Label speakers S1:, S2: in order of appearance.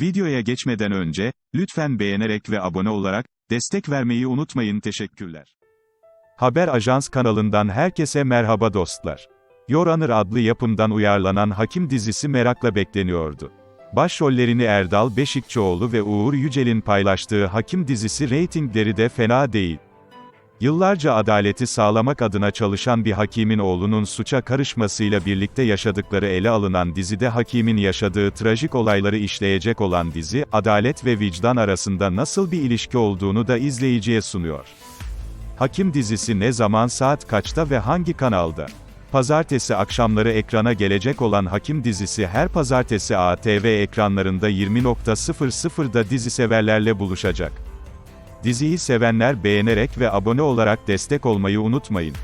S1: Videoya geçmeden önce, lütfen beğenerek ve abone olarak, destek vermeyi unutmayın teşekkürler. Haber Ajans kanalından herkese merhaba dostlar. Your Honor adlı yapımdan uyarlanan Hakim dizisi merakla bekleniyordu. Başrollerini Erdal Beşikçioğlu ve Uğur Yücel'in paylaştığı Hakim dizisi reytingleri de fena değil. Yıllarca adaleti sağlamak adına çalışan bir hakimin oğlunun suça karışmasıyla birlikte yaşadıkları ele alınan dizide hakimin yaşadığı trajik olayları işleyecek olan dizi, adalet ve vicdan arasında nasıl bir ilişki olduğunu da izleyiciye sunuyor. Hakim dizisi ne zaman saat kaçta ve hangi kanalda? Pazartesi akşamları ekrana gelecek olan Hakim dizisi her pazartesi ATV ekranlarında 20.00'da dizi severlerle buluşacak. Diziyi sevenler beğenerek ve abone olarak destek olmayı unutmayın.